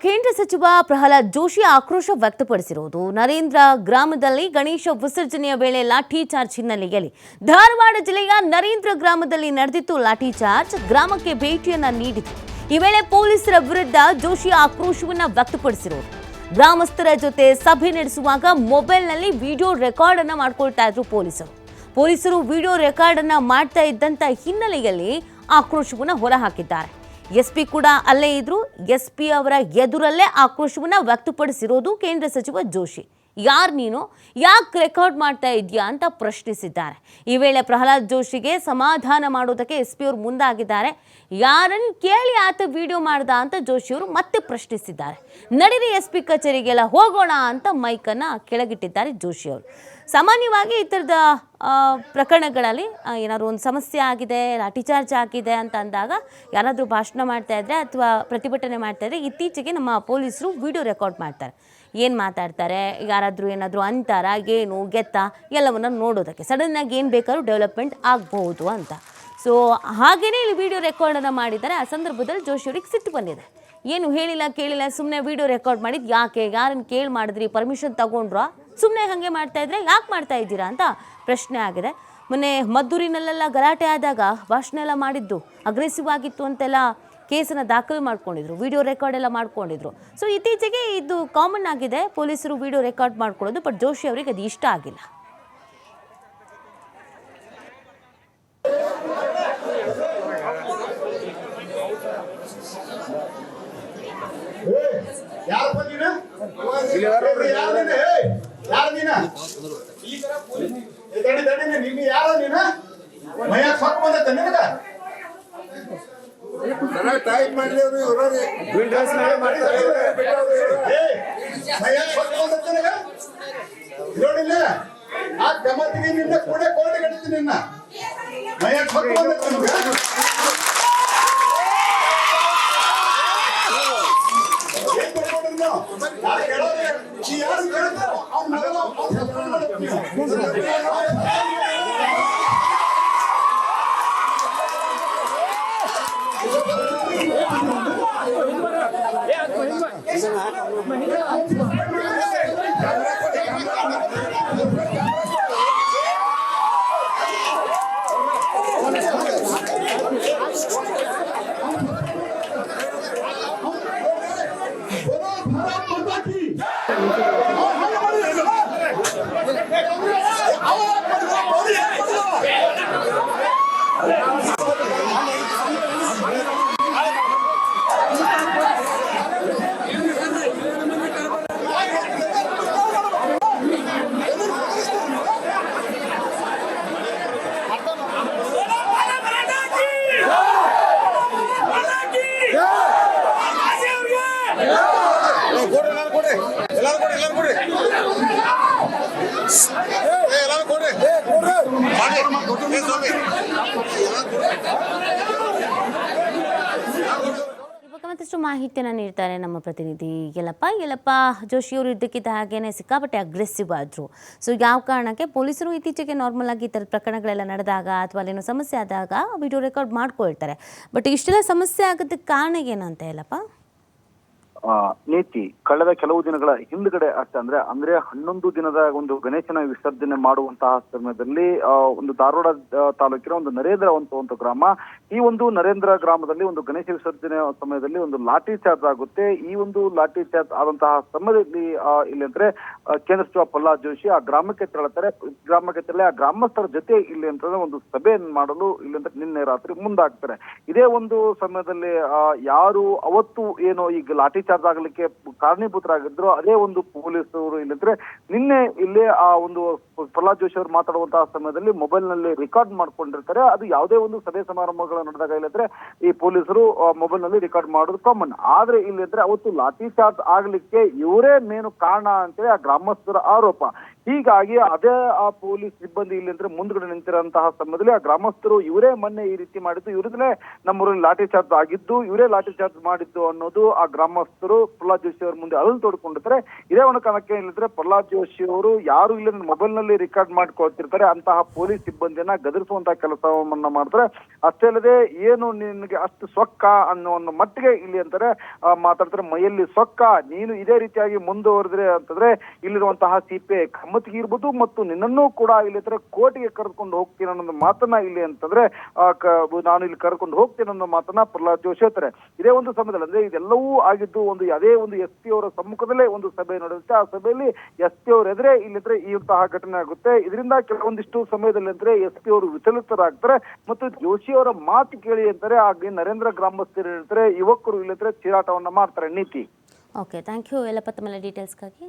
ಕೇಂದ್ರ ಸಚಿವ ಪ್ರಹ್ಲಾದ್ ಜೋಶಿ ಆಕ್ರೋಶ ವ್ಯಕ್ತಪಡಿಸಿರುವುದು. ನರೇಂದ್ರ ಗ್ರಾಮದಲ್ಲಿ ಗಣೇಶ ವಿಸರ್ಜನೆಯ ವೇಳೆ ಲಾಠಿ ಚಾರ್ಜ್ ಹಿನ್ನೆಲೆಯಲ್ಲಿ ಧಾರವಾಡ ಜಿಲ್ಲೆಯ ನರೇಂದ್ರ ಗ್ರಾಮದಲ್ಲಿ ನಡೆದಿತ್ತು ಲಾಠಿ ಚಾರ್ಜ್. ಗ್ರಾಮಕ್ಕೆ ಭೇಟಿಯನ್ನ ನೀಡಿತು ಈ ವೇಳೆ ಪೊಲೀಸರ ವಿರುದ್ಧ ಜೋಶಿ ಆಕ್ರೋಶವನ್ನ ವ್ಯಕ್ತಪಡಿಸಿರುವುದು. ಗ್ರಾಮಸ್ಥರ ಜೊತೆ ಸಭೆ ನಡೆಸುವಾಗ ಮೊಬೈಲ್ನಲ್ಲಿ ವಿಡಿಯೋ ರೆಕಾರ್ಡ್ ಅನ್ನ ಮಾಡ್ಕೊಳ್ತಾ ಇದ್ರು ಪೊಲೀಸರು. ಪೊಲೀಸರು ವಿಡಿಯೋ ರೆಕಾರ್ಡ್ ಅನ್ನ ಮಾಡ್ತಾ ಇದ್ದಂತ ಹಿನ್ನೆಲೆಯಲ್ಲಿ ಆಕ್ರೋಶವನ್ನ ಹೊರಹಾಕಿದ್ದಾರೆ. ಎಸ್ ಪಿ ಕೂಡ ಅಲ್ಲೇ ಇದ್ರು. ಎಸ್ ಪಿ ಅವರ ಎದುರಲ್ಲೇ ಆಕ್ರೋಶವನ್ನ ವ್ಯಕ್ತಪಡಿಸಿರೋದು ಕೇಂದ್ರ ಸಚಿವ ಜೋಶಿ. ಯಾರು ನೀನು? ಯಾಕೆ ರೆಕಾರ್ಡ್ ಮಾಡ್ತಾ ಇದೆಯಾ ಅಂತ ಪ್ರಶ್ನಿಸಿದ್ದಾರೆ. ಈ ವೇಳೆ ಪ್ರಹ್ಲಾದ್ ಜೋಶಿಗೆ ಸಮಾಧಾನ ಮಾಡೋದಕ್ಕೆ ಎಸ್ ಪಿ ಅವರು ಮುಂದಾಗಿದ್ದಾರೆ. ಯಾರನ್ನು ಕೇಳಿ ಆತ ವಿಡಿಯೋ ಮಾಡ್ದ ಅಂತ ಜೋಶಿಯವರು ಮತ್ತೆ ಪ್ರಶ್ನಿಸಿದ್ದಾರೆ. ನಡೀರಿ ಎಸ್ ಪಿ ಕಚೇರಿಗೆಲ್ಲ ಹೋಗೋಣ ಅಂತ ಮೈಕನ್ನು ಕೆಳಗಿಟ್ಟಿದ್ದಾರೆ ಜೋಶಿಯವರು ಸಾಮಾನ್ಯವಾಗಿ ಈ ಥರದ ಪ್ರಕರಣಗಳಲ್ಲಿ ಏನಾದರೂ ಒಂದು ಸಮಸ್ಯೆ ಆಗಿದೆ ಲಾಠಿ ಚಾರ್ಜ್ ಆಗಿದೆ ಅಂತ ಅಂದಾಗ ಯಾರಾದರೂ ಭಾಷಣ ಮಾಡ್ತಾ ಇದ್ದರೆ ಅಥವಾ ಪ್ರತಿಭಟನೆ ಮಾಡ್ತಾ ಇದ್ದರೆ ಇತ್ತೀಚೆಗೆ ನಮ್ಮ ಪೊಲೀಸರು ವಿಡಿಯೋ ರೆಕಾರ್ಡ್ ಮಾಡ್ತಾರೆ. ಏನು ಮಾತಾಡ್ತಾರೆ? ಯಾರಾದರೂ ಏನಾದರೂ ಅಂತಾರ? ಏನು? ಗೆತ್ತ? ಎಲ್ಲವನ್ನು ನೋಡೋದಕ್ಕೆ. ಸಡನ್ನಾಗಿ ಏನು ಬೇಕಾದ್ರೂ ಡೆವಲಪ್ಮೆಂಟ್ ಆಗ್ಬೋದು ಅಂತ. ಸೊ ಹಾಗೆಯೇ ಇಲ್ಲಿ ವಿಡಿಯೋ ರೆಕಾರ್ಡನ್ನು ಮಾಡಿದ್ದಾರೆ. ಆ ಸಂದರ್ಭದಲ್ಲಿ ಜೋಶಿ ಅವ್ರಿಗೆ ಸಿಟ್ಟು ಬಂದಿದೆ. ಏನು ಹೇಳಿಲ್ಲ, ಕೇಳಿಲ್ಲ ಸುಮ್ಮನೆ ವಿಡಿಯೋ ರೆಕಾರ್ಡ್ ಮಾಡಿದ್ದು ಯಾಕೆ? ಯಾರನ್ನು ಕೇಳಿ ಮಾಡಿದ್ರಿ? ಪರ್ಮಿಷನ್ ತಗೊಂಡ್ರಾ? ಸುಮ್ಮನೆ ಹಾಗೆ ಮಾಡ್ತಾ ಇದ್ರೆ ಯಾಕೆ ಮಾಡ್ತಾ ಇದ್ದೀರಾ ಅಂತ ಪ್ರಶ್ನೆ ಆಗಿದೆ. ಮೊನ್ನೆ ಮದ್ದೂರಿನಲ್ಲೆಲ್ಲ ಗಲಾಟೆ ಆದಾಗ ಭಾಷಣ ಎಲ್ಲ ಮಾಡಿದ್ದು. ಅಗ್ರೆಸಿವ್ ಆಗಿತ್ತು ಅಂತೆಲ್ಲ ಕೇಸನ್ನು ದಾಖಲು ಮಾಡ್ಕೊಂಡಿದ್ರು, ವಿಡಿಯೋ ರೆಕಾರ್ಡ್ ಎಲ್ಲ ಮಾಡ್ಕೊಂಡಿದ್ರು. ಸೊ ಇತ್ತೀಚೆಗೆ ಇದು ಕಾಮನ್ ಆಗಿದೆ, ಪೊಲೀಸರು ವಿಡಿಯೋ ರೆಕಾರ್ಡ್ ಮಾಡ್ಕೊಳ್ಳೋದು ಬಟ್ ಜೋಶಿ ಅವರಿಗೆ ಅದು ಇಷ್ಟ ಆಗಿಲ್ಲ. ಯಾರು ಬಂದಿನ ಯಾರು ನೀನು ಏಯ್, ಯಾರು ನೀನ ಏ, ತಡಿ ತಡಿ ನೀನು ನೀನು ಯಾರು ನೀನ ಮೈಯಾಗ ಸೊಕ್ಕ ಬಂದೈತೆ ನಿನಗ ಟೈಪ್ ಮಾಡ್ಲೇವ್ರಿ ಇವ್ರಿ ಏಯ್, ಮೈಯಾಗ ಸೊಕ್ಕ ಬಂದೈತೆ ನಿನಗ ನೋಡಿಲ್ಲ ಆ ಗಮತ್ತಿಗೆ ನಿನ್ನ ಕೂಡ ಕೋಟೆ ಕಟ್ತೀನಿ ನಿನ್ನ ಮಾಡ್ಕೊಂಡ್ರಿ ನೀವು? ಯಾರು ಕೇಳ್ತಾರೋ ಅವ್ನ್ ಮಗನ ಅವ್ನ್ ಮತ್ತಷ್ಟು ಮಾಹಿತಿಯನ್ನು ನೀಡ್ತಾರೆ ನಮ್ಮ ಪ್ರತಿನಿಧಿ. ಯಲ್ಲಪ್ಪ ಜೋಶಿ ಅವರು ಇದ್ದಕ್ಕಿದ್ದ ಹಾಗೇನೆ ಸಿಕ್ಕಾಪಟ್ಟೆ ಅಗ್ರೆಸಿವ್ ಆದರು. ಸೊ ಯಾವ ಕಾರಣಕ್ಕೆ ಪೊಲೀಸರು ಇತ್ತೀಚೆಗೆ ನಾರ್ಮಲ್ ಆಗಿ ಈ ಥರದ ಪ್ರಕರಣಗಳೆಲ್ಲ ನಡೆದಾಗ ಅಥವಾ ಅಲ್ಲೇನೋ ಸಮಸ್ಯೆ ಆದಾಗ ವಿಡಿಯೋ ರೆಕಾರ್ಡ್ ಮಾಡ್ಕೊಳ್ತಾರೆ. ಬಟ್ ಇಷ್ಟೆಲ್ಲ ಸಮಸ್ಯೆ ಆಗೋದಕ್ಕೆ ಕಾರಣ ಏನಂತ ಯಲ್ಲಪ್ಪ ಆ, ನೀತಿ, ಕಳೆದ ಕೆಲವು ದಿನಗಳ ಹಿಂದ್ಗಡೆ ಅಷ್ಟೇ ಅಂದ್ರೆ ಅಂದ್ರೆ ಹನ್ನೊಂದು ದಿನದ ಒಂದು ಗಣೇಶನ ವಿಸರ್ಜನೆ ಮಾಡುವಂತಹ ಸಮಯದಲ್ಲಿ ಒಂದು ಧಾರವಾಡ ತಾಲೂಕಿನ ಒಂದು ನರೇಂದ್ರ ಅಂತ ಒಂದು ಗ್ರಾಮ, ಈ ಒಂದು ನರೇಂದ್ರ ಗ್ರಾಮದಲ್ಲಿ ಒಂದು ಗಣೇಶ ವಿಸರ್ಜನೆ ಸಮಯದಲ್ಲಿ ಒಂದು ಲಾಠಿ ಚಾರ್ಜ್ ಆಗುತ್ತೆ. ಈ ಒಂದು ಲಾಠಿ ಚಾರ್ಜ್ ಆದಂತಹ ಸಮಯದಲ್ಲಿ ಇಲ್ಲಿ ಅಂದ್ರೆ ಕೇಂದ್ರ ಸಚಿವ ಪ್ರಹ್ಲಾದ್ ಜೋಶಿ ಆ ಗ್ರಾಮಕ್ಕೆ ತೆರಳುತ್ತಾರೆ. ಗ್ರಾಮಕ್ಕೆ ತೆರಳಿ ಆ ಗ್ರಾಮಸ್ಥರ ಜೊತೆ ಇಲ್ಲಿ ಅಂತಂದ್ರೆ ಒಂದು ಸಭೆಯನ್ನು ಮಾಡಲು ಇಲ್ಲಿ ಅಂದ್ರೆ ನಿನ್ನೆ ರಾತ್ರಿ ಮುಂದಾಗ್ತಾರೆ. ಇದೇ ಒಂದು ಸಮಯದಲ್ಲಿ ಯಾರು ಅವತ್ತು ಏನು ಈಗ ಲಾಠಿ ಚಾರ್ಜ್ ಆಗಲಿಕ್ಕೆ ಕಾರಣೀಭೂತರಾಗಿದ್ರು. ಅದೇ ಒಂದು ಪೊಲೀಸರು ಇಲ್ಲಿದ್ರೆ ನಿನ್ನೆ ಇಲ್ಲೇ ಆ ಒಂದು ಪ್ರಹ್ಲಾದ್ ಜೋಶಿ ಅವರು ಮಾತಾಡುವಂತಹ ಸಮಯದಲ್ಲಿ ಮೊಬೈಲ್ನಲ್ಲಿ ರೆಕಾರ್ಡ್ ಮಾಡ್ಕೊಂಡಿರ್ತಾರೆ. ಅದು ಯಾವುದೇ ಒಂದು ಸಭೆ ಸಮಾರಂಭಗಳು ನಡೆದಾಗ ಇಲ್ಲಂದ್ರೆ ಈ ಪೊಲೀಸರು ಮೊಬೈಲ್ನಲ್ಲಿ ರೆಕಾರ್ಡ್ ಮಾಡೋದು ಕಾಮನ್ ಆದ್ರೆ ಇಲ್ಲಿದ್ರೆ ಅವತ್ತು ಲಾಠಿ ಚಾರ್ಜ್ ಆಗ್ಲಿಕ್ಕೆ ಇವರೇ ಮೇನು ಕಾರಣ ಅಂತೇಳಿ ಆ ಗ್ರಾಮಸ್ಥರ ಆರೋಪ. ಹೀಗಾಗಿ ಅದೇ ಆ ಪೊಲೀಸ್ ಸಿಬ್ಬಂದಿ ಇಲ್ಲಿ ಅಂದ್ರೆ ಮುಂದ್ಗಡೆ ನಿಂತಿರುವಂತಹ ಸಮಯದಲ್ಲಿ ಆ ಗ್ರಾಮಸ್ಥರು ಇವರೇ ಮೊನ್ನೆ ಈ ರೀತಿ ಮಾಡಿದ್ದು. ಇವರದಲ್ಲೇ ನಮ್ಮೂರಲ್ಲಿ ಲಾಠಿ ಚಾರ್ಜ್ ಆಗಿದ್ದು, ಇವರೇ ಲಾಠಿ ಚಾರ್ಜ್ ಮಾಡಿದ್ದು ಅನ್ನೋದು ಆ ಗ್ರಾಮಸ್ಥರು ಪ್ರಹ್ಲಾದ್ ಜೋಶಿ ಅವರ ಮುಂದೆ ಅಳಲು ತೋಡ್ಕೊಂಡಿರ್ತಾರೆ. ಇದೇ ಒಂದು ಕಾರಣಕ್ಕೆ ಇಲ್ಲಿದ್ರೆ ಪ್ರಹ್ಲಾದ್ ಜೋಶಿ ಅವರು ಯಾರು ಇಲ್ಲಿ ಮೊಬೈಲ್ನಲ್ಲಿ ಮೊಬೈಲ್ ರೆಕಾರ್ಡ್ ಮಾಡ್ಕೊಳ್ತಿರ್ತಾರೆ, ಅಂತಹ ಪೊಲೀಸ್ ಸಿಬ್ಬಂದಿನ ಗದರಿಸುವಂತಹ ಕೆಲಸವನ್ನ ಮಾಡ್ತಾರೆ. ಅಷ್ಟೇ ಅಲ್ಲದೆ ಏನು ನಿನಗೆ ಅಷ್ಟು ಸೊಕ್ಕ ಅನ್ನೋ ಒಂದು ಮಟ್ಟಿಗೆ ಇಲ್ಲಿ ಅಂತಾರೆ ಮಾತಾಡ್ತಾರೆ, ಮೈಯಲ್ಲಿ ಸೊಕ್ಕ, ನೀನು ಇದೇ ರೀತಿಯಾಗಿ ಮುಂದುವರೆದ್ರೆ ಅಂತಂದ್ರೆ ಇಲ್ಲಿರುವಂತಹ ಸಿಪೆ ಕಮ್ಮತ್ತಿಗೆ ಇರ್ಬೋದು ಮತ್ತು ನಿನ್ನನ್ನು ಕೂಡ ಇಲ್ಲಿ ಹತ್ರ ಕೋರ್ಟ್ಗೆ ಕರೆದುಕೊಂಡು ಹೋಗ್ತೀನಿ ಅನ್ನೋ ಮಾತನ್ನ ಇಲ್ಲಿ ಅಂತಂದ್ರೆ ನಾನು ಇಲ್ಲಿ ಕರ್ಕೊಂಡು ಹೋಗ್ತೀನಿ ಅನ್ನೋ ಮಾತನ್ನ ಪ್ರಹ್ಲಾದ್ ಜೋಶಿ ಹೇಳ್ತಾರೆ. ಇದೇ ಒಂದು ಸಮಯದಲ್ಲಿ, ಅಂದ್ರೆ ಇದೆಲ್ಲವೂ ಆಗಿದ್ದು ಒಂದು ಅದೇ ಒಂದು ಎಸ್ ಪಿ ಅವರ ಸಮ್ಮುಖದಲ್ಲೇ ಒಂದು ಸಭೆ ನಡೆಯುತ್ತೆ. ಆ ಸಭೆಯಲ್ಲಿ ಎಸ್ ಪಿ ಅವರು ಎದುರೇ ಇಲ್ಲಿದ್ರೆ ಈ ಇಂತಹ ಘಟನೆ ಆಗುತ್ತೆ. ಇದರಿಂದ ಕೆಲವೊಂದಿಷ್ಟು ಸಮಯದಲ್ಲಿ ಅಂದ್ರೆ ಎಸ್ ಪಿ ಅವರು ವಿಚಲಿತರಾಗ್ತಾರೆ ಮತ್ತು ಜೋಶಿ ಅವರ ಮಾತು ಕೇಳಿ ಅಂತಾರೆ, ಹಾಗೆ ನರೇಂದ್ರ ಗ್ರಾಮಸ್ಥರು ಹೇಳ್ತಾರೆ, ಯುವಕರು ಇಲ್ಲದ್ರೆ ಚೀರಾಟವನ್ನ ಮಾಡ್ತಾರೆ. ನೀತಿ. ಓಕೆ ಥ್ಯಾಂಕ್ ಯು ಎಲ್ಲ ಪತ್ತಮಲ್ಲ ಡೀಟೇಲ್ಸ್ಗಾಗಿ